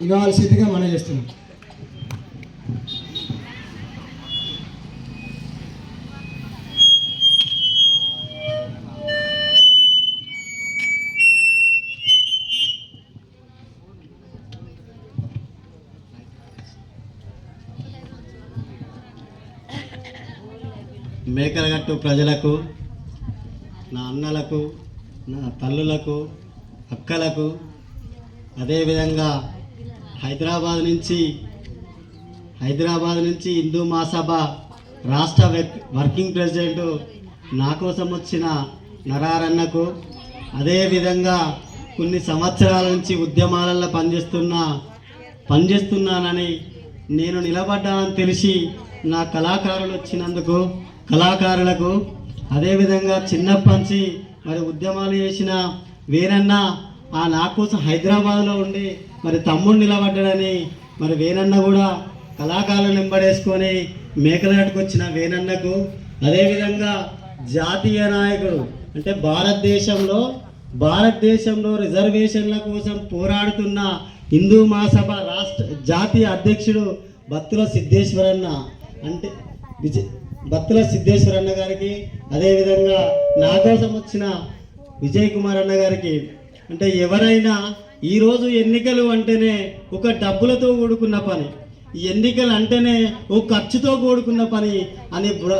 ఇవ్వాల్సిందిగా మనం చేస్తున్నాం. మేకలగట్టు ప్రజలకు నా అన్నలకు నా తల్లులకు అక్కలకు అదేవిధంగా హైదరాబాద్ నుంచి హైదరాబాద్ నుంచి హిందూ మహాసభ రాష్ట్ర వర్కింగ్ ప్రెసిడెంట్ నా కోసం వచ్చిన నరారన్నకు అదేవిధంగా కొన్ని సంవత్సరాల నుంచి ఉద్యమాలలో పనిచేస్తున్న పనిచేస్తున్నానని నేను నిలబడ్డానని తెలిసి నా కళాకారులు వచ్చినందుకు కళాకారులకు అదేవిధంగా చిన్నప్పటి నుంచి మరి ఉద్యమాలు చేసిన వేరన్నా ఆ నా కోసం హైదరాబాద్లో ఉండి మరి తమ్ముడు నిలబడ్డాడని మరి వేనన్న కూడా కళాకారులను వెంబడేసుకొని మేకలగట్టుకు వచ్చిన వేనన్నకు అదేవిధంగా జాతీయ నాయకుడు అంటే భారతదేశంలో భారతదేశంలో రిజర్వేషన్ల కోసం పోరాడుతున్న హిందూ మహాసభ రాష్ట్ర జాతీయ అధ్యక్షుడు భత్తుల సిద్ధేశ్వరన్న అంటే విజయ్ భత్తుల సిద్ధేశ్వరన్న గారికి అదేవిధంగా నా కోసం వచ్చిన విజయ్ కుమార్ అన్న గారికి అంటే ఎవరైనా ఈరోజు ఎన్నికలు అంటేనే ఒక డబ్బులతో కూడుకున్న పని ఈ ఎన్నికలు అంటేనే ఓ ఖర్చుతో కూడుకున్న పని అనే భ్ర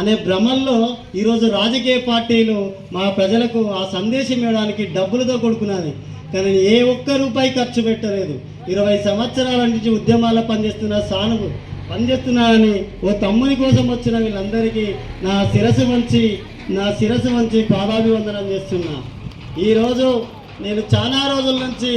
అనే భ్రమల్లో ఈరోజు రాజకీయ పార్టీలు మా ప్రజలకు ఆ సందేశం ఇవ్వడానికి డబ్బులతో కూడుకున్నది. కానీ ఏ ఒక్క రూపాయి ఖర్చు పెట్టలేదు. ఇరవై సంవత్సరాల నుంచి ఉద్యమాల్లో పనిచేస్తున్న సానుభు పనిచేస్తున్నానని ఓ తమ్ముని కోసం వచ్చిన వీళ్ళందరికీ నా శిరసు వంచి నా శిరసు వంచి పాదాభివందనం చేస్తున్నా. ఈరోజు నేను చాలా రోజుల నుంచి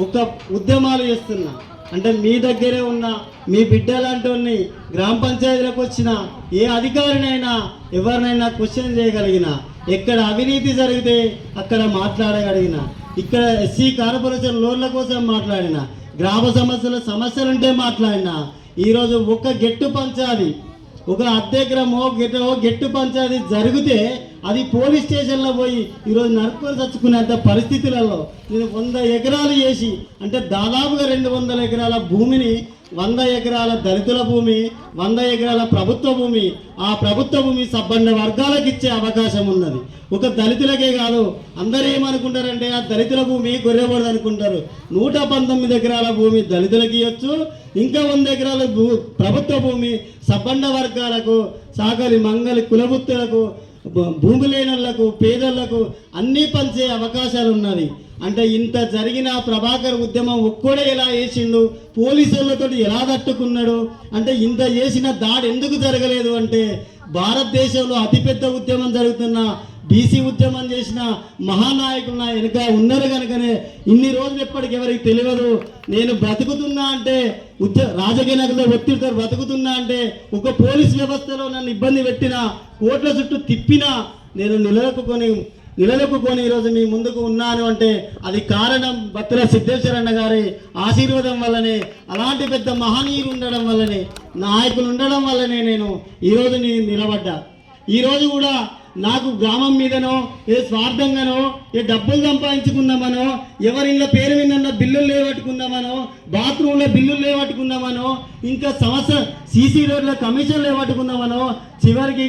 ఒక ఉద్యమాలు చేస్తున్నా. అంటే మీ దగ్గరే ఉన్న మీ బిడ్డ లాంటి గ్రామ పంచాయతీలకు వచ్చిన ఏ అధికారినైనా ఎవరినైనా క్వశ్చన్ చేయగలిగిన ఎక్కడ అవినీతి జరిగితే అక్కడ మాట్లాడగలిగిన ఇక్కడ ఎస్సీ కార్పొరేషన్ లోన్ల కోసం మాట్లాడిన గ్రామ సమస్యల సమస్యలుంటే మాట్లాడిన ఈరోజు ఒక గెట్టు పంచాది ఒక అద్దెగ్రమో గెటో గెట్టు పంచాది జరిగితే అది పోలీస్ స్టేషన్లో పోయి ఈరోజు నరుకొని చచ్చుకునేంత పరిస్థితులలో నేను వంద ఎకరాలు చేసి అంటే దాదాపుగా రెండు వందల ఎకరాల భూమిని వంద ఎకరాల దళితుల భూమి వంద ఎకరాల ప్రభుత్వ భూమి ఆ ప్రభుత్వ భూమి సబ్బండ వర్గాలకు ఇచ్చే అవకాశం ఉన్నది. ఒక దళితులకే కాదు అందరూ ఏమనుకుంటారంటే ఆ దళితుల భూమి గొర్రెబడదు అనుకుంటారు. నూట పంతొమ్మిది ఎకరాల భూమి దళితులకి ఇవ్వచ్చు ఇంకా వంద ఎకరాల భూ ప్రభుత్వ భూమి సబ్బండ వర్గాలకు సాగలి మంగలి కులవృత్తులకు భూమి లేనోళ్ళకు పేదలకు అన్నీ పంచే అవకాశాలు ఉన్నది అంటే ఇంత జరిగిన ప్రభాకర్ ఉద్యమం ఒక్కడే ఎలా వేసిండు పోలీసులతో ఎలా తట్టుకున్నాడు? అంటే ఇంత చేసిన దాడి ఎందుకు జరగలేదు? అంటే భారతదేశంలో అతిపెద్ద ఉద్యమం జరుగుతున్న బీసీ ఉద్యమం చేసిన మహానాయకులు నా వెనుక ఉన్నారు కనుకనే ఇన్ని రోజులు ఎప్పటికి ఎవరికి తెలియదు. నేను బ్రతుకుతున్నా అంటే ఉద్య రాజకీయ నాయకులతో ఒత్తిడితో బ్రతుకుతున్నా అంటే ఒక పోలీస్ వ్యవస్థలో నన్ను ఇబ్బంది పెట్టిన కోట్ల చుట్టూ తిప్పినా నేను నిలదొక్కుని నిలదొక్కుని ఈరోజు మీ ముందుకు ఉన్నాను అంటే అది కారణం భక్తుల సిద్ధేశ్వరన్న గారి ఆశీర్వాదం వల్లనే అలాంటి పెద్ద మహనీయులు ఉండడం వల్లనే నాయకులు ఉండడం వల్లనే నేను ఈరోజు నేను నిలబడ్డా. ఈరోజు కూడా నాకు గ్రామం మీదనో ఏ స్వార్థంగానో ఏ డబ్బులు సంపాదించుకుందామనో ఎవరిళ్ళ పేరు మీద బిల్లులు లేవట్టుకుందామనో బాత్రూంలో బిల్లులు లేవట్టుకుందామనో ఇంకా సంవత్సరం సీసీ రోడ్ల కమిషన్ లేవట్టుకుందామనో చివరికి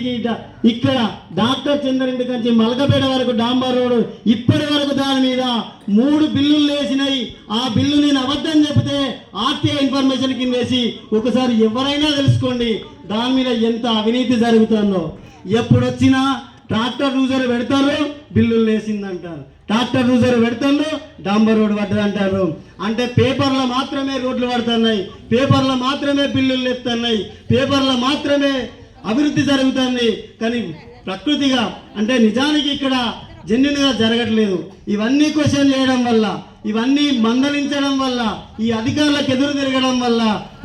ఇక్కడ డాక్టర్ చంద్రింటి నుంచి మలకపేట వరకు డాంబర్ రోడ్ ఇప్పటి వరకు దాని మీద మూడు బిల్లులు వేసినాయి ఆ బిల్లు నేను అబద్ధం చెప్తే ఆర్టీఐ ఇన్ఫర్మేషన్ కింద వేసి ఒకసారి ఎవరైనా తెలుసుకోండి దాని మీద ఎంత అవినీతి జరుగుతుందో. ఎప్పుడొచ్చినా ట్రాక్టర్ రూజర్ పెడతారు బిల్లులు వేసిందంటారు. ట్రాక్టర్ రూజర్ పెడతారు డాంబర్ రోడ్డు పడ్డదంటారు. అంటే పేపర్లో మాత్రమే రోడ్లు పడుతున్నాయి పేపర్లో మాత్రమే బిల్లులు లేపుతున్నాయి పేపర్లో మాత్రమే అభివృద్ధి జరుగుతుంది. కానీ ప్రకృతిగా అంటే నిజానికి ఇక్కడ జెన్యున్గా జరగట్లేదు. ఇవన్నీ క్వశ్చన్ చేయడం వల్ల ఇవన్నీ మందలించడం వల్ల ఈ అధికారులకు ఎదురు తిరగడం వల్ల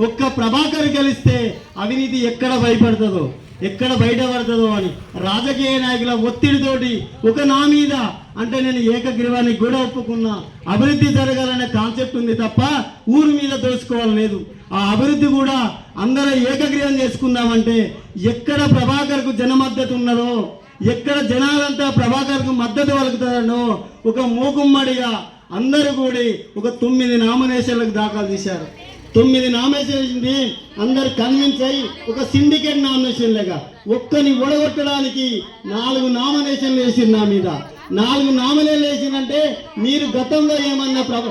ఒక్క ప్రభాకర్ గెలిస్తే అవినీతి ఎక్కడ భయపడుతుందో. ఎక్కడ బయటపడుతుందో అని రాజకీయ నాయకుల ఒత్తిడితోటి ఒక నా మీద అంటే నేను ఏకగ్రీవానికి కూడా ఒప్పుకున్నా. అభివృద్ధి జరగాలనే కాన్సెప్ట్ ఉంది తప్ప ఊరి మీద దోచుకోవాలి లేదు. ఆ అభివృద్ధి కూడా అందరూ ఏకగ్రీవం చేసుకుందామంటే ఎక్కడ ప్రభాకర్కు జనమద్దతు ఉన్నదో ఎక్కడ జనాలంతా ప్రభాకర్కు మద్దతు పలుకుతారనో ఒక మూకుమ్మడిగా అందరూ కూడి ఒక తొమ్మిది నామినేషన్లకు దాఖలు చేశారు తొమ్మిది నామినేషన్ అందరు కన్విన్స్ అయ్యి ఒక సిండికేట్ నామినేషన్ లేక ఒక్కని ఒడగొట్టడానికి నాలుగు నామినేషన్లు వేసింది నా మీద. నాలుగు నామినేషన్లు వేసిందంటే మీరు గతంలో ఏమన్నా ప్రభ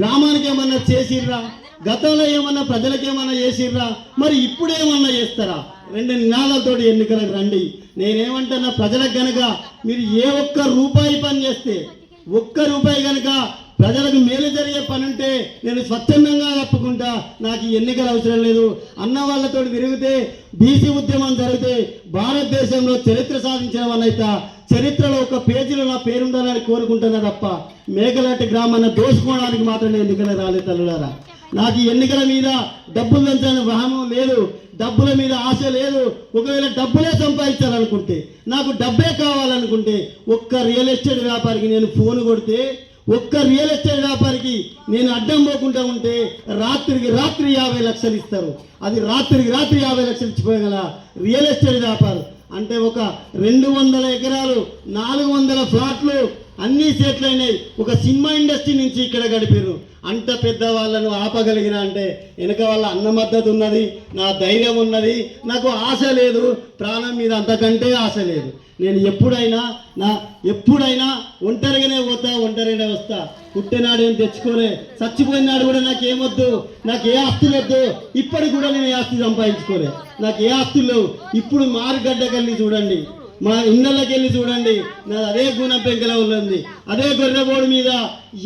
గ్రామానికి ఏమన్నా చేసిర్రా? గతంలో ఏమన్నా ప్రజలకు ఏమన్నా చేసిర్రా? మరి ఇప్పుడు ఏమన్నా చేస్తారా? రెండు నినాదాలతో ఎన్నికలకు రండి. నేనేమంటున్నా ప్రజలకు కనుక మీరు ఏ ఒక్క రూపాయి పని చేస్తే ఒక్క రూపాయి కనుక ప్రజలకు మేలు జరిగే పని ఉంటే నేను స్వచ్ఛందంగా తప్పుకుంటా నాకు ఎన్నికలు అవసరం లేదు. అన్న వాళ్ళతో తిరిగితే బీసీ ఉద్యమం జరిగితే భారతదేశంలో చరిత్ర సాధించిన వాళ్ళైతే చరిత్రలో ఒక పేజీలో నా పేరుండాలని కోరుకుంటున్నా తప్ప మేకలాంటి గ్రామాన్ని దోసుకోవడానికి మాత్రం నేను ఎన్నికలు రాలేదు తల్లులారా. నాకు ఎన్నికల మీద డబ్బులు పెంచాలని వాహనం లేదు. డబ్బుల మీద ఆశ లేదు. ఒకవేళ డబ్బులే సంపాదించాలనుకుంటే నాకు డబ్బే కావాలనుకుంటే ఒక్క రియల్ ఎస్టేట్ వ్యాపారికి నేను ఫోన్ కొడితే ఒక్క రియల్ ఎస్టేట్ వ్యాపారికి నేను అడ్డం పోకుండా ఉంటే రాత్రికి రాత్రి యాభై లక్షలు ఇస్తారు. అది రాత్రికి రాత్రి యాభై లక్షలు ఇచ్చిపోయగల రియల్ ఎస్టేట్ వ్యాపారం. అంటే ఒక రెండు వందల ఎకరాలు నాలుగు వందల ఫ్లాట్లు అన్నీ సెటిల్ అయినాయి. ఒక సినిమా ఇండస్ట్రీ నుంచి ఇక్కడ గడిపారు అంత పెద్ద వాళ్ళను ఆపగలిగిన అంటే వెనక వాళ్ళ అన్న మద్దతు ఉన్నది నా ధైర్యం ఉన్నది. నాకు ఆశ లేదు ప్రాణం మీద అంతకంటే ఆశ లేదు. నేను ఎప్పుడైనా నా ఎప్పుడైనా ఒంటరిగానే పోతా ఒంటరిగానే వస్తా. పుట్టినాడు ఏం తెచ్చుకోలే. చచ్చిపోయినాడు కూడా నాకు ఏమొద్దు నాకు ఏ ఆస్తులు వద్దు. ఇప్పటికి కూడా నేను ఏ ఆస్తి సంపాదించుకోలే. నాకు ఏ ఆస్తులు లేవు. ఇప్పుడు మారుగడ్డకెళ్ళి చూడండి. మా ఇళ్ళకి వెళ్ళి చూడండి. నా అదే గుణ పెంకల ఉంది అదే గొర్రెబోడు మీద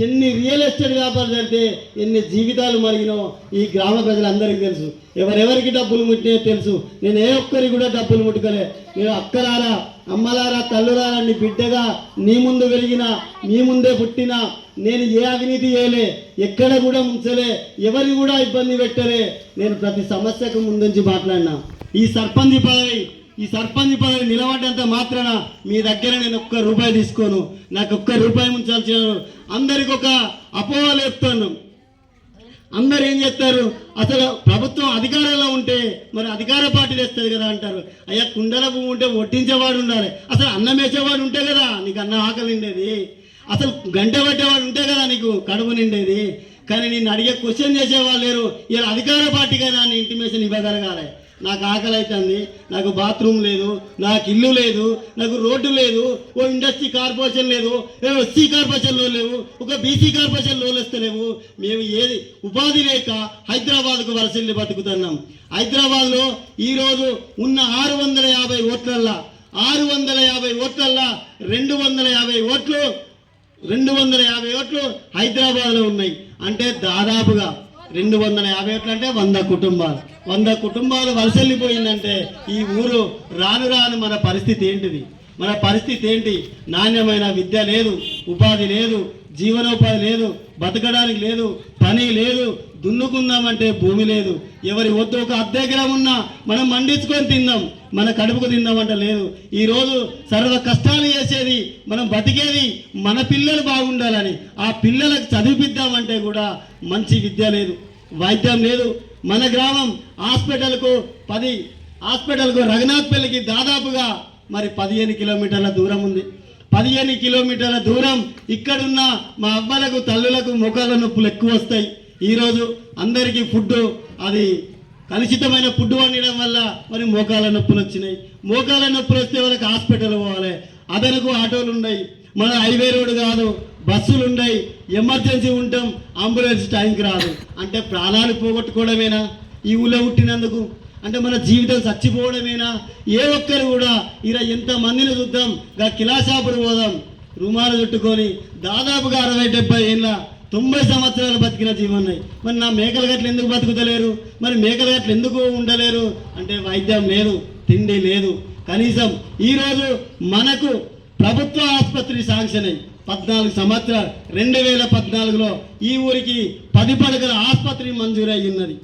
ఎన్ని రియల్ ఎస్టేట్ వ్యాపారం జరిగితే ఎన్ని జీవితాలు మరిగినో ఈ గ్రామ ప్రజలందరికీ తెలుసు. ఎవరెవరికి డబ్బులు ముట్టినాయో తెలుసు. నేను ఏ ఒక్కరికి కూడా డబ్బులు ముట్టుకోలే. నేను అక్కలారా అమ్మలారా తల్లులారా నీ బిడ్డగా నీ ముందు వెలిగిన నీ ముందే పుట్టిన నేను ఏ అవినీతి చేయలే ఎక్కడ కూడా ఉంచలే ఎవరి కూడా ఇబ్బంది పెట్టలే. నేను ప్రతి సమస్యకు ముందుంచి మాట్లాడినా. ఈ సర్పంచ్ పదవి ఈ సర్పంచ్ పదవి నిలబడ్డంత మాత్రాన మీ దగ్గర నేను ఒక్క రూపాయి తీసుకోను. నాకు ఒక్క రూపాయి ఉంచాల్సిన అందరికి ఒక అపోహలు చెప్తాను అందరు ఏం చేస్తారు? అసలు ప్రభుత్వం అధికారంలో ఉంటే మరి అధికార పార్టీ తెస్తుంది కదా అంటారు. అయ్యా కుండల భూమి ఉంటే వడ్డించేవాడు ఉండాలి. అసలు అన్నం వేసేవాడు ఉంటే కదా నీకు అన్న ఆకలి ఉండేది అసలు గంట పట్టేవాడు ఉంటే కదా నీకు కడుపు నిండేది. కానీ నేను అడిగే క్వశ్చన్ చేసేవాళ్ళు లేరు. ఇలా అధికార పార్టీ కదా నా ఇంటిమేషన్ ఇవ్వగలగాలి. నాకు ఆకలి అవుతుంది నాకు బాత్రూమ్ లేదు నాకు ఇల్లు లేదు నాకు రోడ్డు లేదు ఓ ఇండస్ట్రీ కార్పొరేషన్ లేదు మేము ఎస్సీ కార్పొరేషన్లో లేవు ఒక బీసీ కార్పొరేషన్ లోన్ వస్తలేవు మేము ఏది ఉపాధి లేక హైదరాబాద్కు వలసల్ని బతుకుతున్నాం. హైదరాబాద్లో ఈరోజు ఉన్న ఆరు వందల యాభై ఓట్లల్లా ఆరు వందల యాభై ఓట్లల్లా రెండు వందల యాభై ఓట్లు రెండు వందల యాభై ఓట్లు హైదరాబాద్లో ఉన్నాయి. అంటే దాదాపుగా రెండు వందల యాభై ఓట్లు అంటే వంద కుటుంబాలు. వంద కుటుంబాలు వలసెళ్ళిపోయిందంటే ఈ ఊరు రాను రాను మన పరిస్థితి ఏంటిది? మన పరిస్థితి ఏంటి? నాణ్యమైన విద్య లేదు ఉపాధి లేదు జీవనోపాధి లేదు బతకడానికి లేదు పని లేదు దున్నుకుందామంటే భూమి లేదు. ఎవరి వద్దు ఒక అద్దె ఎకరం ఉన్నా మనం మండించుకొని తిందాం మన కడుపుకు తిందామంటే లేదు. ఈరోజు సర్వ కష్టాలు చేసేది మనం బతికేది మన పిల్లలు బాగుండాలని ఆ పిల్లలకు చదివిద్దామంటే కూడా మంచి విద్య లేదు వైద్యం లేదు. మన గ్రామం హాస్పిటల్కు పది హాస్పిటల్కు రఘునాథ్పల్లికి దాదాపుగా మరి పదిహేను కిలోమీటర్ల దూరం ఉంది. పదిహేను కిలోమీటర్ల దూరం ఇక్కడున్న మా అవ్వలకు తల్లులకు ముఖాల నొప్పులు ఎక్కువ వస్తాయి. ఈరోజు అందరికీ ఫుడ్ అది కలుషితమైన ఫుడ్ వండడం వల్ల మరి మోకాల నొప్పులు వచ్చినాయి. మోకాల నొప్పులు వస్తే వాళ్ళకి హాస్పిటల్ పోవాలి. అదనకు ఆటోలు ఉన్నాయి. మన హైవే రోడ్ కాదు బస్సులు ఉన్నాయి. ఎమర్జెన్సీ ఉంటాం అంబులెన్స్ టైంకి రాదు. అంటే ప్రాణాలు పోగొట్టుకోవడమేనా? ఈ ఊళ్ళో పుట్టినందుకు అంటే మన జీవితం చచ్చిపోవడమేనా? ఏ ఒక్కరు కూడా ఇలా ఎంత మందిని చూద్దాం గా కిలాషాపుడు పోదాం రుమాలు చుట్టుకొని దాదాపుగా అరవై డెబ్బై ఏళ్ళ తొంభై సంవత్సరాలు బతికిన జీవన్నాయి. మరి నా మేకల గట్లు ఎందుకు బతుకుతలేరు? మరి మేకల గట్లు ఎందుకు ఉండలేరు? అంటే వైద్యం లేదు తిండి లేదు. కనీసం ఈరోజు మనకు ప్రభుత్వ ఆసుపత్రి శాంక్షన్ అయ్యి పద్నాలుగు సంవత్సరాలు రెండు వేల పద్నాలుగులో ఈ ఊరికి పది పడకల ఆసుపత్రి మంజూరయ్యున్నది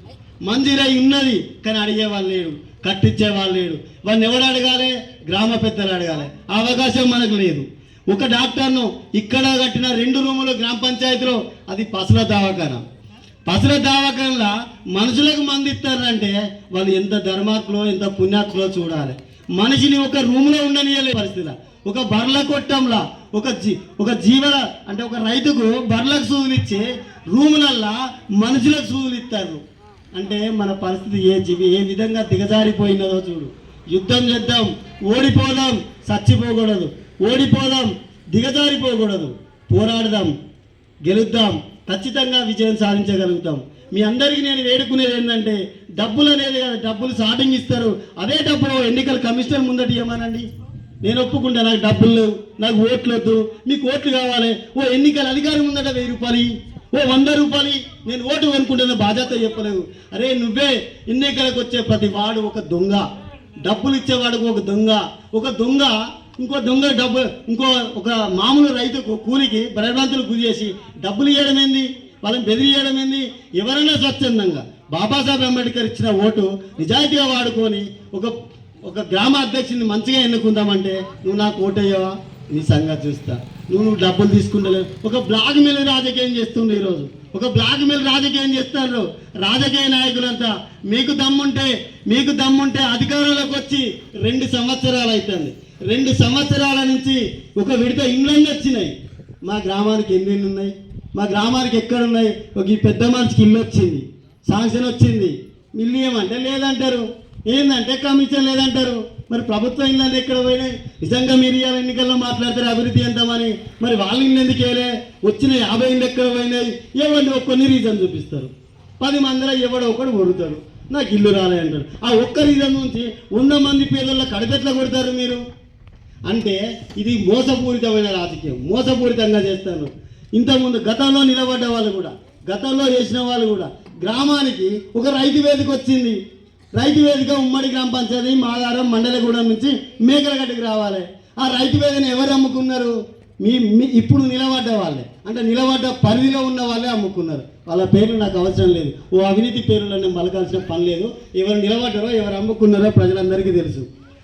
మందిరై ఉన్నది కానీ అడిగేవాళ్ళు లేడు కట్టించేవాళ్ళు లేడు వాళ్ళని ఎవడు అడగాలి? గ్రామ పెద్దలు అడగాలి. అవకాశం మనకు లేదు. ఒక డాక్టర్ను ఇక్కడ కట్టిన రెండు రూములు గ్రామ పంచాయతీలో అది పసల దవాఖాన పసల దవాఖానలో మనుషులకు మంది ఇస్తారంటే వాళ్ళు ఎంత ధర్మాత్మలో ఎంత పుణ్యాత్మలో చూడాలి. మనిషిని ఒక రూమ్లో ఉండనియలే పరిస్థితి. ఒక బర్ల కొట్టంలా ఒక జీ ఒక జీవన అంటే ఒక రైతుకు బర్లకు సూదులు ఇచ్చి రూములల్లా మనుషులకు సూదులు ఇస్తారు. అంటే మన పరిస్థితి ఏ జీవి ఏ విధంగా దిగజారిపోయినదో చూడు. యుద్ధం చేద్దాం ఓడిపోదాం చచ్చిపోకూడదు. ఓడిపోదాం దిగజారిపోకూడదు. పోరాడదాం గెలుద్దాం ఖచ్చితంగా విజయం సాధించగలుగుతాం. మీ అందరికీ నేను వేడుకునేది ఏంటంటే డబ్బులు అనేది కదా డబ్బులు స్టార్టింగ్ ఇస్తారు. అదే డబ్బులు ఎన్నికల కమిషనర్ ముందట ఇవ్వమనండి నేను ఒప్పుకుంటా నాకు డబ్బులు నాకు ఓట్లు వద్దు మీకు ఓట్లు కావాలి. ఓ ఎన్నికల అధికారి ముందట వెయ్యి రూపాయలు ఓ వంద రూపాయలు నేను ఓటు కొనుక్కుంటున్న బాధ్యత చెప్పలేదు. అరే నువ్వే ఎన్నికలకు వచ్చే ప్రతి వాడు ఒక దొంగ. డబ్బులు ఇచ్చేవాడికి ఒక దొంగ. ఒక దొంగ ఇంకో దొంగ డబ్బు ఇంకో ఒక మామూలు రైతుకు కూలికి భయభ్రాంతులు గురి చేసి డబ్బులు ఇవ్వడం ఏంది? వాళ్ళని బెదిరియడం ఏంది? ఎవరైనా స్వచ్ఛందంగా బాబాసాహెబ్ అంబేద్కర్ ఇచ్చిన ఓటు నిజాయితీగా వాడుకొని ఒక ఒక గ్రామ అధ్యక్షుని మంచిగా ఎన్నుకుందామంటే నువ్వు నాకు ఓటయ్యావా నీ సంగతి చూస్తా. నువ్వు నువ్వు డబ్బులు తీసుకుంటలేవు ఒక బ్లాక్ మెయిల్ రాజకీయం చేస్తుండే ఈరోజు. ఒక బ్లాక్ మెయిల్ రాజకీయం చేస్తారు. రాజకీయ నాయకులంతా మీకు దమ్ముంటే మీకు దమ్ముంటే అధికారంలోకి వచ్చి రెండు సంవత్సరాలు అవుతుంది రెండు సంవత్సరాల నుంచి ఒక విడత ఇంగ్లాండ్ వచ్చినాయి. మా గ్రామానికి ఎన్ని ఉన్నాయి? మా గ్రామానికి ఎక్కడున్నాయి? ఒక ఈ పెద్ద మనిషికి ఇల్లు వచ్చింది. శాంక్షన్ వచ్చింది. ఇల్లు ఏమంటే లేదంటారు. ఏందంటే కమిషన్ లేదంటారు. మరి ప్రభుత్వ ఇళ్ళని ఎక్కడ పోయినాయి? నిజంగా మీరు ఇవాళ ఎన్నికల్లో మాట్లాడతారు అభివృద్ధి ఎంతమని మరి వాళ్ళ ఇల్లు ఎందుకు వేయలే? వచ్చిన యాభై ఇళ్ళు ఎక్కడ పోయినాయి? ఏమంటే కొన్ని రీజన్ చూపిస్తారు? పది మందిలో ఎవడో ఒకడు కొడుతాడు నాకు ఇల్లు రాలే అంటారు. ఆ ఒక్క రీజన్ నుంచి వంద మంది పేదల్లో కడపెట్ల కొడతారు మీరు? అంటే ఇది మోసపూరితమైన రాజకీయం. మోసపూరితంగా చేస్తారు. ఇంతకుముందు గతంలో నిలబడ్డ వాళ్ళు కూడా గతంలో చేసిన వాళ్ళు కూడా గ్రామానికి ఒక రైతు వేదిక వచ్చింది. రైతు వేదిక ఉమ్మడి గ్రామ పంచాయతీ మాదారం మండలగూడెం నుంచి మేకలగడ్డకి రావాలి. ఆ రైతు వేదికను ఎవరు అమ్ముకున్నారు? మీ మీ ఇప్పుడు నిలబడ్డ వాళ్ళే. అంటే నిలబడ్డ పరిధిలో ఉన్న వాళ్ళే అమ్ముకున్నారు. వాళ్ళ పేర్లు నాకు అవసరం లేదు. ఓ అవినీతి పేరులో నేను పలకాల్సిన పని లేదు. ఎవరు నిలబడ్డారో ఎవరు అమ్ముకున్నారో ప్రజలందరికీ తెలుసు.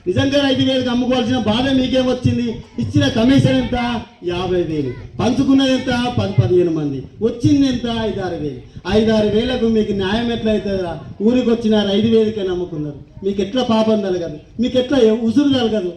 నిజంగా రైతు వేలకు అమ్ముకోవాల్సిన బాధ మీకేం వచ్చింది? ఇచ్చిన కమిషన్ ఎంత? యాభై వేలు. పంచుకున్నది ఎంత? పది పదిహేను మంది. వచ్చింది ఎంత? ఐదారు వేలు. ఐదారు వేలకు మీకు న్యాయం ఎట్లా ఊరికి వచ్చిన రైతు వేలకే నమ్ముకున్నారు. మీకు ఎట్లా పాపం తలగదు మీకు ఎట్లా ఉసురు తలగదు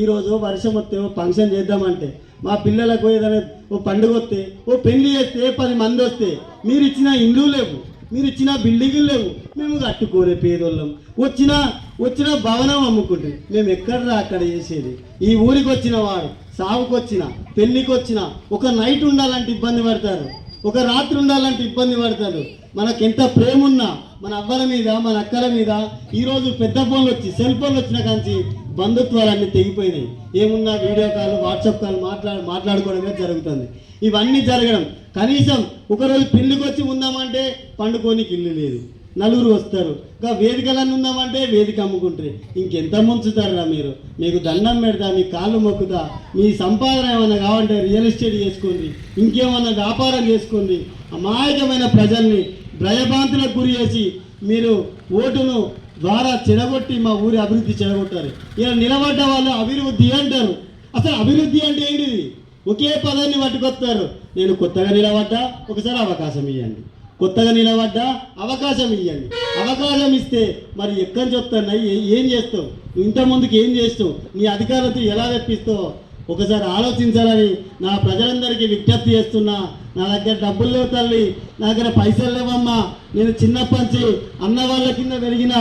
ఈరోజు వర్షం వస్తే ఓ ఫంక్షన్ చేద్దామంటే మా పిల్లలకు ఏదైనా ఓ పండుగ వస్తే ఓ పెళ్ళి చేస్తే పది మంది వస్తే మీరు ఇచ్చిన ఇండ్లు లేవు. మీరు ఇచ్చిన బిల్డింగులు లేవు. మేము కట్టుకోరే పేదోళ్ళం. వచ్చిన వచ్చిన భవనం అమ్ముకుంటే మేము ఎక్కడరా అక్కడ చేసేది? ఈ ఊరికి వచ్చిన వాడు సాగుకొచ్చిన వచ్చిన వచ్చిన ఒక నైట్ ఉండాలంటే ఇబ్బంది పడతారు. ఒక రాత్రి ఉండాలంటే ఇబ్బంది పడతారు. మనకు ఎంత ప్రేమ ఉన్నా మన అవ్వల మీద మన అక్కల మీద ఈరోజు పెద్ద ఫోన్లు వచ్చి సెల్ ఫోన్లు వచ్చిన కాంచి బంధుత్వాలన్నీ తెగిపోయినాయి. ఏమున్నా వీడియో కాల్ వాట్సాప్ కాల్ మాట్లాడు మాట్లాడుకోవడమే జరుగుతుంది. ఇవన్నీ జరగడం. కనీసం ఒకరోజు పెళ్ళికి వచ్చి ఉందామంటే పండుకోనికి ఇల్లు లేదు. నలుగురు వస్తారు. ఇంకా వేదికలన్నీ ఉందామంటే వేదిక అమ్ముకుంటారు. ఇంకెంత ముంచుతారా మీరు? మీకు దండం పెడతా మీ కాళ్ళు మొక్కుతా మీ సంపాదన ఏమైనా కావాలంటే రియల్ ఎస్టేట్ చేసుకోండి. ఇంకేమన్నా వ్యాపారం చేసుకోండి. అమాయకమైన ప్రజల్ని భయభ్రాంతులకు గురి చేసి మీరు ఓటును ద్వారా చెడగొట్టి మా ఊరి అభివృద్ధి చెడగొట్టారు ఇలా నిలబడ్డ వాళ్ళు అభివృద్ధి అంటారు. అసలు అభివృద్ధి అంటే ఏంటిది? ఒకే పదాన్ని పట్టుకొస్తారు. నేను కొత్తగా నిలబడ్డా ఒకసారి అవకాశం ఇవ్వండి కొత్తగా నిలబడ్డా అవకాశం ఇవ్వండి అవకాశం ఇస్తే మరి ఎక్కడి చెప్తాను ఏం చేస్తావు? ఇంత ముందుకు ఏం చేస్తావు? నీ అధికారులతో ఎలా తెప్పిస్తావు? ఒకసారి ఆలోచించాలని నా ప్రజలందరికీ విజ్ఞప్తి చేస్తున్నా. నా దగ్గర డబ్బులు లేవు తల్లి. నా దగ్గర పైసలు లేవమ్మా. నేను చిన్నప్పటి నుంచి అన్న వాళ్ళ కింద పెరిగిన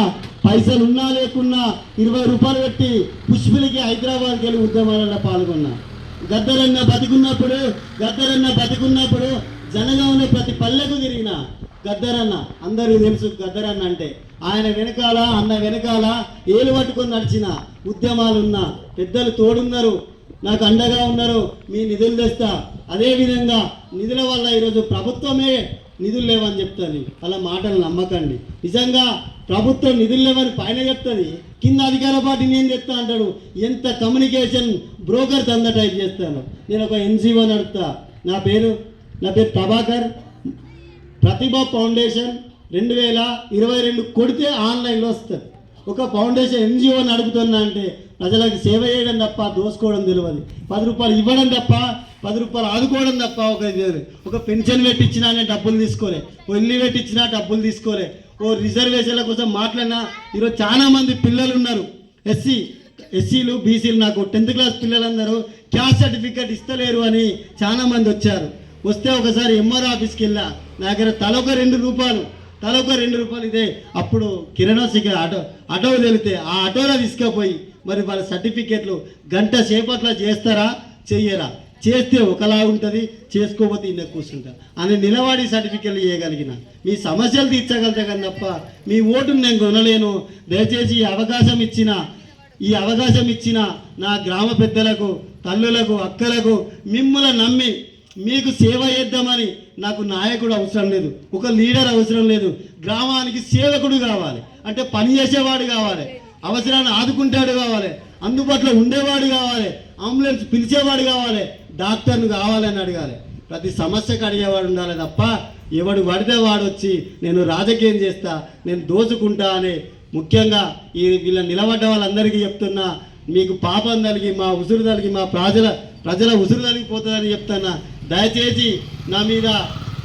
పైసలు ఉన్నా లేకున్నా ఇరవై రూపాయలు పెట్టి పుష్పులకి హైదరాబాద్కి వెళ్ళి ఉద్యమాలలో పాల్గొన్నా. గద్దరన్న బతికున్నప్పుడు గద్దరన్న బతికున్నప్పుడు జనగాంలో ప్రతి పల్లెకు తిరిగిన గద్దరన్న అందరూ తెలుసు గద్దరన్న అంటే. ఆయన వెనకాల అన్న వెనకాల ఏలు పట్టుకొని నడిచిన ఉద్యమాలున్నా పెద్దలు తోడున్నారు నాకు అండగా ఉన్నారు మీ నిధులు తెస్తా. అదేవిధంగా నిధుల వల్ల ఈరోజు ప్రభుత్వమే నిధులు లేవని చెప్తుంది. అలా మాటలు నమ్మకండి. నిజంగా ప్రభుత్వం నిధులు లేవని పైన చెప్తుంది. కింద అధికార పార్టీ నేను చెప్తా అంటాడు? ఎంత కమ్యూనికేషన్ బ్రోకర్ తంద టైప్ చేస్తాను. నేను ఒక ఎన్జిఓ నడుపుతా. నా పేరు నా పేరు ప్రభాకర్. ప్రతిభ ఫౌండేషన్ రెండు వేల ఇరవై రెండు కొడితే ఆన్లైన్లో వస్తుంది. ఒక ఫౌండేషన్ ఎన్జిఓ నడుపుతున్నా అంటే ప్రజలకు సేవ చేయడం తప్ప దోసుకోవడం తెలియదు. పది రూపాయలు ఇవ్వడం తప్ప పది రూపాయలు ఆదుకోవడం తప్ప ఒక ఒక పెన్షన్ పెట్టించినా నేను డబ్బులు తీసుకోలే. ఓ ఇల్లు పెట్టించినా డబ్బులు తీసుకోలే. ఓ రిజర్వేషన్ల కోసం మాట్లాడినా ఈరోజు చాలా మంది పిల్లలు ఉన్నారు. ఎస్సీ ఎస్సీలు బీసీలు నాకు టెన్త్ క్లాస్ పిల్లలందరూ క్యాస్ట్ సర్టిఫికేట్ ఇస్తలేరు అని చాలా మంది వచ్చారు. వస్తే ఒకసారి ఎంఆర్ ఆఫీస్కి వెళ్ళా. నా దగ్గర తలొక రెండు రూపాయలు తలొక రెండు రూపాయలు ఇదే. అప్పుడు కిరణా ఆటో ఆటో వెళితే ఆ ఆటోలో తీసుకుపోయి మరి వాళ్ళ సర్టిఫికేట్లు గంట సేపట్లో చేస్తారా? చెయ్యరా. చేస్తే ఒకలా ఉంటుంది చేసుకోకపోతే ఇన్న కూర్చుంటా. అని నిలబడి సర్టిఫికెట్లు చేయగలిగిన. మీ సమస్యలు తీర్చగలితే కానీ తప్ప మీ ఓటును నేను కొనలేను. దయచేసి ఈ అవకాశం ఇచ్చిన ఈ అవకాశం ఇచ్చిన నా గ్రామ పెద్దలకు తల్లులకు అక్కలకు మిమ్మల్ని నమ్మి మీకు సేవ చేద్దామని నాకు నాయకుడు అవసరం లేదు. ఒక లీడర్ అవసరం లేదు. గ్రామానికి సేవకుడు కావాలి. అంటే పని చేసేవాడు కావాలి. అవసరాన్ని ఆదుకుంటాడు కావాలి. అందుబాటులో ఉండేవాడు కావాలి. అంబులెన్స్ పిలిచేవాడు కావాలి. డాక్టర్ను కావాలని అడగాలి. ప్రతి సమస్యకు అడిగేవాడు ఉండాలి తప్ప ఎవడు పడితే వాడు వచ్చి నేను రాజకీయం చేస్తా నేను దోచుకుంటా అని ముఖ్యంగా ఈ వీళ్ళ నిలబడ్డ వాళ్ళందరికీ చెప్తున్నా. మీకు పాపం కలిగి మా ఉసురు తలిగి మా ప్రజల ప్రజల ఉసురు తలిగిపోతుందని చెప్తున్నా. దయచేసి నా మీద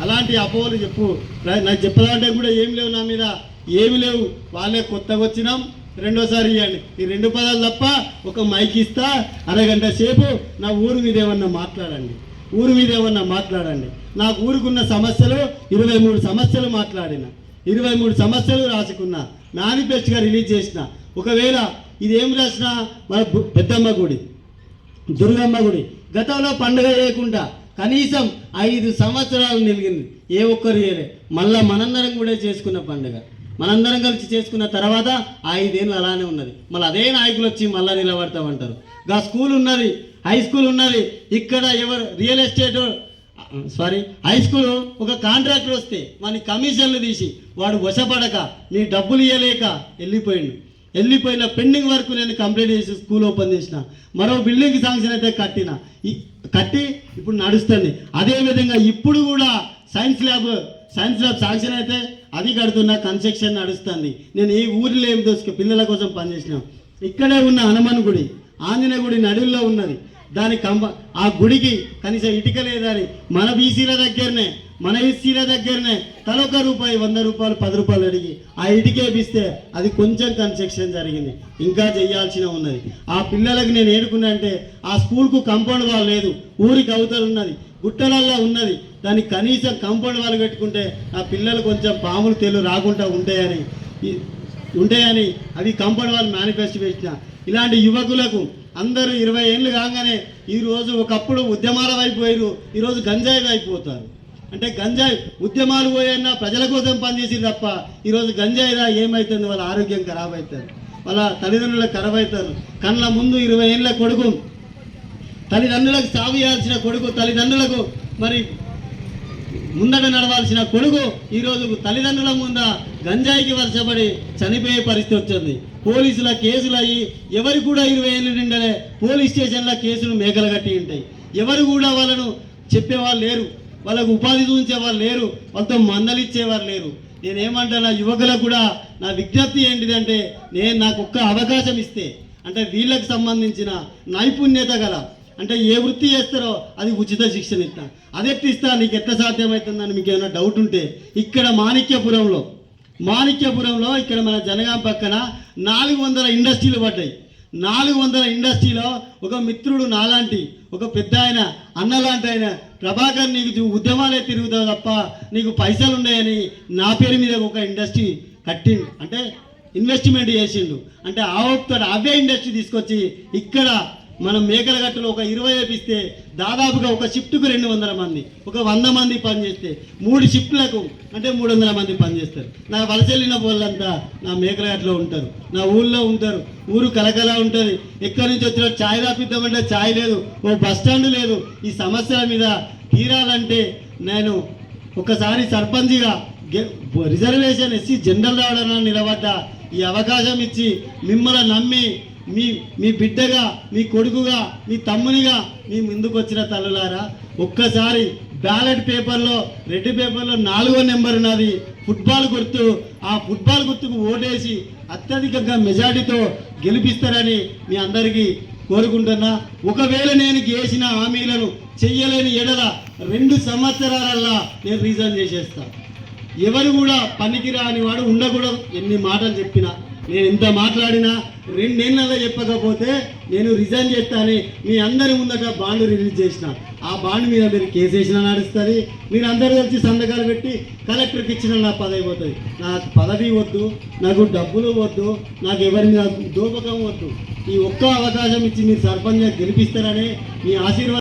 అలాంటి అపోహలు చెప్పు. నాకు చెప్పాలంటే కూడా ఏం లేవు నా మీద. ఏమి లేవు. వాళ్ళే కొత్తగా వచ్చినాం. రెండోసారి ఇవ్వండి. ఈ రెండు పదాలు తప్ప ఒక మైక్ ఇస్తా అరగంట సేపు నా ఊరు మీద ఏమన్నా మాట్లాడండి. ఊరు మీద ఏమన్నా మాట్లాడండి. నాకు ఊరుకున్న సమస్యలు ఇరవై మూడు సమస్యలు మాట్లాడిన. ఇరవై మూడు సమస్యలు రాసుకున్నా. మేనిఫెస్టోగా రిలీజ్ చేసిన. ఒకవేళ ఇది ఏం రాసిన మన పెద్దమ్మ గుడి దుర్గమ్మ గుడి గతంలో పండుగ చేయకుండా కనీసం ఐదు సంవత్సరాలు నిలిగింది. ఏ ఒక్కరు చేయలే. మళ్ళా మనందరం కూడా చేసుకున్న పండుగ. మనందరం కలిసి చేసుకున్న తర్వాత ఆ ఐదేళ్ళు అలానే ఉన్నది. మళ్ళీ అదే నాయకులు వచ్చి మళ్ళీ నిలబడతామంటారు. గా స్కూల్ ఉన్నది హై స్కూల్ ఉన్నది ఇక్కడ ఎవరు real estate sorry high school ఒక కాంట్రాక్టర్ వస్తే వాని కమిషన్లు తీసి వాడు వశపడక నీ డబ్బులు ఇవ్వలేక వెళ్ళిపోయిండు. వెళ్ళిపోయిన పెండింగ్ వరకు నేను కంప్లీట్ చేసి స్కూల్ ఓపెన్ చేసిన. మరో బిల్డింగ్ శాంక్షన్ అయితే కట్టిన. కట్టి ఇప్పుడు నడుస్తుంది. అదేవిధంగా ఇప్పుడు కూడా science lab science lab sanction అయితే అది కడుతున్నా కన్స్ట్రక్షన్ నడుస్తుంది. నేను ఈ ఊరిలో ఏం దోసుకు పిల్లల కోసం పనిచేసినాం. ఇక్కడే ఉన్న హనుమాన్ గుడి ఆంజనేయ గుడి నడుల్లో ఉన్నది. దాని కంప ఆ గుడికి కనీసం ఇటుక లేదని మన బీసీల దగ్గరనే మన ఎస్సీల దగ్గరనే తలొక రూపాయి వంద రూపాయలు పది రూపాయలు అడిగి ఆ ఇటుకేపిస్తే అది కొంచెం కన్స్ట్రక్షన్ జరిగింది. ఇంకా చేయాల్సిన ఉన్నది. ఆ పిల్లలకు నేను ఏడుకున్నా అంటే ఆ స్కూల్కు కంపౌండ్ వాల్ లేదు. ఊరికి అవతల ఉన్నది గుట్టలల్లో ఉన్నది. దానికి కనీసం కంపౌండ్ వాళ్ళు పెట్టుకుంటే ఆ పిల్లలు కొంచెం పాములు తెలు రాకుండా ఉంటాయని. ఉంటాయని అవి కంపౌండ్ వాళ్ళు మేనిఫెస్టో పెట్టిన ఇలాంటి యువకులకు అందరూ ఇరవై ఏళ్ళు కాగానే ఈరోజు ఒకప్పుడు ఉద్యమాల వైపు పోయారు ఈరోజు గంజాయి వైపు పోతారు. అంటే గంజాయి ఉద్యమాలు పోయన్నా ప్రజల కోసం పనిచేసి తప్ప ఈరోజు గంజాయిదా ఏమవుతుంది వాళ్ళ ఆరోగ్యం ఖరాబ్ అవుతుంది వాళ్ళ తల్లిదండ్రులకు ఖరాబ్ అవుతారు కళ్ళ ముందు ఇరవై ఏళ్ళ కొడుకు. తల్లిదండ్రులకు సాగు చేయాల్సిన కొడుకు తల్లిదండ్రులకు మరి ముందట నడవాల్సిన కొడుకు ఈరోజు తల్లిదండ్రుల ముంద గంజాయికి వర్షపడి చనిపోయే పరిస్థితి వచ్చింది. పోలీసుల కేసులు అయ్యి ఎవరు కూడా ఇరవై ఏళ్ళు నిండలే పోలీస్ స్టేషన్ల కేసులు మేకలు కట్టి ఉంటాయి. ఎవరు కూడా వాళ్ళను చెప్పేవాళ్ళు లేరు. వాళ్ళకు ఉపాధి చూపించేవాళ్ళు లేరు. వాళ్ళతో మందలిచ్చేవారు లేరు. నేనేమంటాను యువకులకు కూడా నా విజ్ఞప్తి ఏంటిదంటే నేను నాకు ఒక్క అవకాశం ఇస్తే అంటే వీళ్ళకి సంబంధించిన నైపుణ్యత గల అంటే ఏ వృత్తి చేస్తారో అది ఉచిత శిక్షణ ఇస్తా. అది ఇస్తా నీకు ఎట్లా సాధ్యమవుతుందని మీకు ఏమైనా డౌట్ ఉంటే ఇక్కడ మాణిక్యపురంలో మాణిక్యపురంలో ఇక్కడ మన జనగాం పక్కన నాలుగు వందల ఇండస్ట్రీలు పడ్డాయి. నాలుగు వందల ఇండస్ట్రీలో ఒక మిత్రుడు నాలాంటి ఒక పెద్ద ఆయన అన్నలాంటి ఆయన ప్రభాకర్ నీకు ఉద్యమాలే తిరుగుతావు తప్ప నీకు పైసలు ఉన్నాయని నా పేరు మీద ఒక ఇండస్ట్రీ కట్టిండు. అంటే ఇన్వెస్ట్మెంట్ చేసిండు. అంటే ఆ ఒక్కడు అవే ఇండస్ట్రీ తీసుకొచ్చి ఇక్కడ మనం మేకల గట్టులో ఒక ఇరవై వేపిస్తే దాదాపుగా ఒక షిఫ్ట్కు రెండు వందల మంది ఒక వంద మంది పనిచేస్తే మూడు షిఫ్ట్లకు అంటే మూడు వందల మంది పనిచేస్తారు. నా వలస వెళ్ళిన వాళ్ళంతా నా మేకల గట్టులో ఉంటారు నా ఊళ్ళో ఉంటారు ఊరు కలకల ఉంటుంది. ఎక్కడి నుంచి వచ్చిన ఛాయ్ రాపిద్దామంటే ఛాయ్ లేదు ఓ బస్ స్టాండ్ లేదు. ఈ సమస్యల మీద తీరాలంటే నేను ఒకసారి సర్పంచ్గా గె- రిజర్వేషన్ ఎస్సీ జనరల్ రావడానికి నిలబడ్డ ఈ అవకాశం ఇచ్చి మిమ్మల్ని నమ్మి మీ మీ బిడ్డగా మీ కొడుకుగా మీ తమ్మునిగా మీ ముందుకు వచ్చిన తల్లులారా ఒక్కసారి బ్యాలెట్ పేపర్లో రెడ్ పేపర్లో నాలుగో నెంబర్ ఉన్నది ఫుట్బాల్ గుర్తు. ఆ ఫుట్బాల్ గుర్తుకు ఓటేసి అత్యధికంగా మెజార్టీతో గెలిపిస్తారని మీ అందరికీ కోరుకుంటున్నా. ఒకవేళ నేను గేసిన హామీలను చెయ్యలేని ఎడల రెండు సంవత్సరాలల్లా నేను రీజన్ చేసేస్తా. ఎవరు కూడా పనికిరాని వాడు ఉండకూడదు ఎన్ని మాటలు చెప్పినా. నేను ఇంత మాట్లాడినా రెండేళ్ళలో చెప్పకపోతే నేను రిజైన్ చేస్తానని మీ అందరి ముందట బాండ్ రిలీజ్ చేసిన. ఆ బాండ్ మీద మీరు కేసు వేసిన నడుస్తుంది. మీరు అందరూ కలిసి సంతకాలు పెట్టి కలెక్టర్కి ఇచ్చిన నా పదవి పోతుంది. నాకు పదవి వద్దు నాకు డబ్బులు వద్దు నాకు ఎవరి మీద దోపకం వద్దు. ఈ ఒక్క అవకాశం ఇచ్చి మీరు సర్పంచ్ గెలిపిస్తారని మీ ఆశీర్వాదం